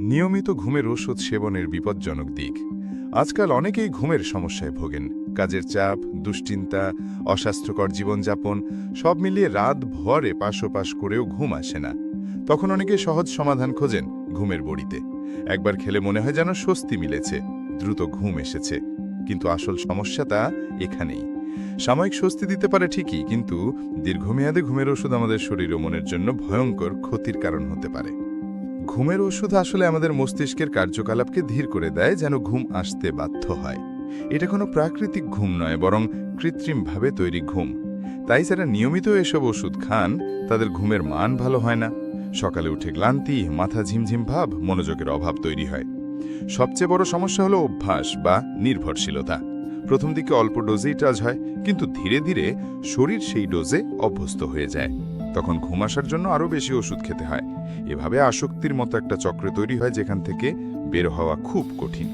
নিয়মিত ঘুমের ওষুধ সেবনের বিপজ্জনক দিক। আজকাল অনেকেই ঘুমের সমস্যায় ভোগেন। কাজের চাপ, দুশ্চিন্তা, অস্বাস্থ্যকর জীবনযাপন, সব মিলিয়ে রাত ভরে এপাশ ওপাশ করেও ঘুম আসে না। তখন অনেকে সহজ সমাধান খোঁজেন ঘুমের বড়িতে। একবার খেলে মনে হয় যেন স্বস্তি মিলেছে, দ্রুত ঘুম এসেছে। কিন্তু আসল সমস্যাটা এখানেই। সাময়িক স্বস্তি দিতে পারে ঠিকই, কিন্তু দীর্ঘমেয়াদে ঘুমের ওষুধ আমাদের শরীর ও মনের জন্য ভয়ঙ্কর ক্ষতির কারণ হতে পারে। ঘুমের ওষুধ আসলে আমাদের মস্তিষ্কের কার্যকলাপকে ধীর করে দেয় যেন ঘুম আসতে বাধ্য হয়। এটা কোনো প্রাকৃতিক ঘুম নয়, বরং কৃত্রিমভাবে তৈরি ঘুম। তাই যারা নিয়মিত এসব ওষুধ খান, তাদের ঘুমের মান ভালো হয় না। সকালে উঠে ক্লান্তি, মাথা ঝিমঝিম ভাব, মনোযোগের অভাব তৈরি হয়। সবচেয়ে বড় সমস্যা হলো অভ্যাস বা নির্ভরশীলতা। প্রথম দিকে অল্প ডোজেই টাজ হয়, কিন্তু ধীরে ধীরে শরীর সেই ডোজে অভ্যস্ত হয়ে যায়। তখন ঘুম আসার জন্য আরও বেশি ওষুধ খেতে হয়। এভাবে আসক্তির মতো একটা চক্র তৈরি হয় যেখান থেকে বের হওয়া খুব কঠিন।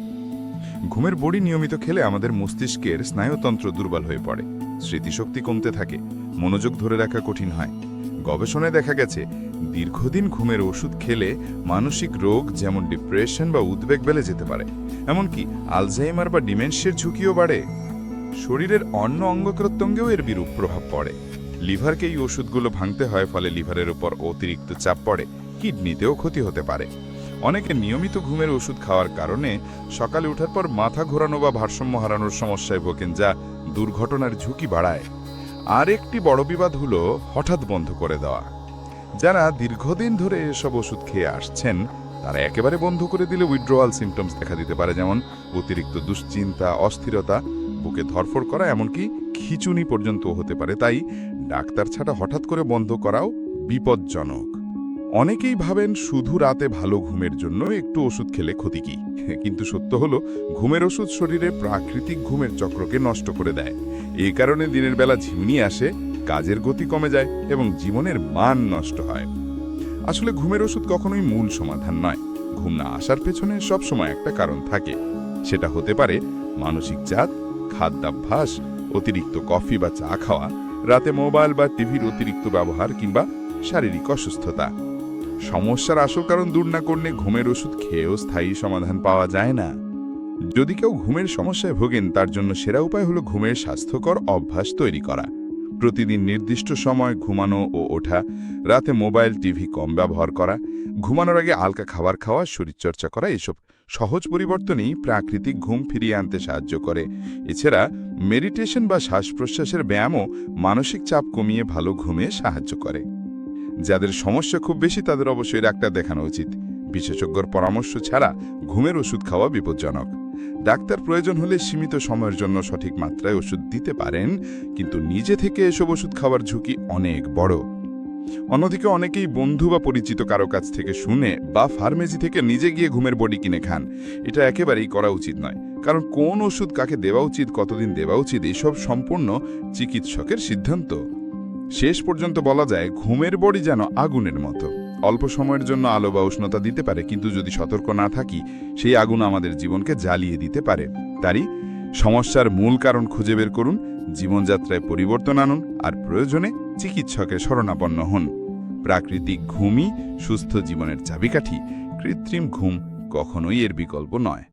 ঘুমের বড়ি নিয়মিত খেলে আমাদের মস্তিষ্কের স্নায়ুতন্ত্র দুর্বল হয়ে পড়ে। স্মৃতিশক্তি কমতে থাকে, মনোযোগ ধরে রাখা কঠিন হয়। গবেষণায় দেখা গেছে, দীর্ঘদিন ঘুমের ওষুধ খেলে মানসিক রোগ যেমন ডিপ্রেশন বা উদ্বেগ বেলে যেতে পারে, এমনকি আলজাইমার বা ডিমেনশিয়ার ঝুঁকিও বাড়ে। শরীরের অন্য অঙ্গ প্রত্যঙ্গেও এর বিরূপ প্রভাব পড়ে। লিভারকে এই ওষুধগুলো ভাঙতে হয় ফলে লিভারের উপর অতিরিক্ত চাপ পড়ে, কিডনিতেও ক্ষতি হতে পারে। অনেকে নিয়মিত ঘুমের ওষুধ খাওয়ার কারণে সকালে ওঠার পর মাথা ঘোরানো বা ভারসাম্য হারানোর সমস্যায় ভোগেন, যা দুর্ঘটনার ঝুঁকি বাড়ায়। আর একটি বড় বিবাদ হলো হঠাৎ বন্ধ করে দেওয়া। যারা দীর্ঘদিন ধরে এসব ওষুধ খেয়ে আসছেন, তারা একেবারে বন্ধ করে দিলে উইথড্রোয়াল সিমটমস দেখা দিতে পারে, যেমন অতিরিক্ত দুশ্চিন্তা, অস্থিরতা, বুকে ধরফড় করা, এমনকি খিচুনি পর্যন্ত হতে পারে। তাই ডাক্তার ছাড়া হঠাৎ করে বন্ধ করাও বিপজ্জনক। অনেকেই ভাবেন শুধু রাতে ভালো ঘুমের জন্য একটু ওষুধ খেলে ক্ষতি কি। কিন্তু সত্য হলো, ঘুমের ওষুধ শরীরে প্রাকৃতিক ঘুমের চক্রকে নষ্ট করে দেয়। এই কারণে দিনের বেলা ঝিমনি আসে, কাজের গতি কমে যায় এবং জীবনের মান নষ্ট হয়। আসলে ঘুমের ওষুধ কখনোই মূল সমাধান নয়। ঘুম না আসার পেছনে সবসময় একটা কারণ থাকে। সেটা হতে পারে মানসিক চাপ, খাদ্যাভ্যাস, অতিরিক্ত কফি বা চা খাওয়া রাতে মোবাইল বা টিভির অতিরিক্ত ব্যবহার কিংবা শারীরিক অসুস্থতা। সমস্যার আসল কারণ দূর না করলে ঘুমের ওষুধ খেয়েও স্থায়ী সমাধান পাওয়া যায় না। যদি কেউ ঘুমের সমস্যায় ভোগেন, তার জন্য সেরা উপায় হলো ঘুমের স্বাস্থ্যকর অভ্যাস তৈরি করা। প্রতিদিন নির্দিষ্ট সময় ঘুমানো ও ওঠা, রাতে মোবাইল, টিভি কম ব্যবহার করা, ঘুমানোর আগে হালকা খাবার খাওয়া, শরীরচর্চা করা, এসব সহজ পরিবর্তনই প্রাকৃতিক ঘুম ফিরিয়ে আনতে সাহায্য করে। এছাড়া মেডিটেশন বা শ্বাস প্রশ্বাসের ব্যায়ামও মানসিক চাপ কমিয়ে ভালো ঘুমে সাহায্য করে। যাদের সমস্যা খুব বেশি তাদের অবশ্যই ডাক্তার দেখানো উচিত। বিশেষজ্ঞর পরামর্শ ছাড়া ঘুমের ওষুধ খাওয়া বিপজ্জনক। ডাক্তার প্রয়োজন হলে সীমিত সময়ের জন্য সঠিক মাত্রায় ওষুধ দিতে পারেন, কিন্তু নিজে থেকে এসব ওষুধ খাওয়ার ঝুঁকি অনেক বড়। অন্যদিকে অনেকেই বন্ধু বা পরিচিত কারও কাছ থেকে শুনে বা ফার্মেসি থেকে নিজে গিয়ে ঘুমের বডি কিনে খান। এটা একেবারেই করা উচিত নয়। কারণ কোন ওষুধ কাকে দেওয়া উচিত, কতদিন দেওয়া উচিত, এসব সম্পূর্ণ চিকিৎসকের সিদ্ধান্ত। শেষ পর্যন্ত বলা যায়, ঘুমের বড়ি যেন আগুনের মতো। অল্প সময়ের জন্য আলো বা উষ্ণতা দিতে পারে, কিন্তু যদি সতর্ক না থাকি, সেই আগুন আমাদের জীবনকে জ্বালিয়ে দিতে পারে। তারই সমস্যার মূল কারণ খুঁজে বের করুন, জীবনযাত্রায় পরিবর্তন আনুন আর প্রয়োজনে চিকিৎসকের শরণাপন্ন হন। প্রাকৃতিক ঘুমই সুস্থ জীবনের চাবিকাঠি। কৃত্রিম ঘুম কখনোই এর বিকল্প নয়।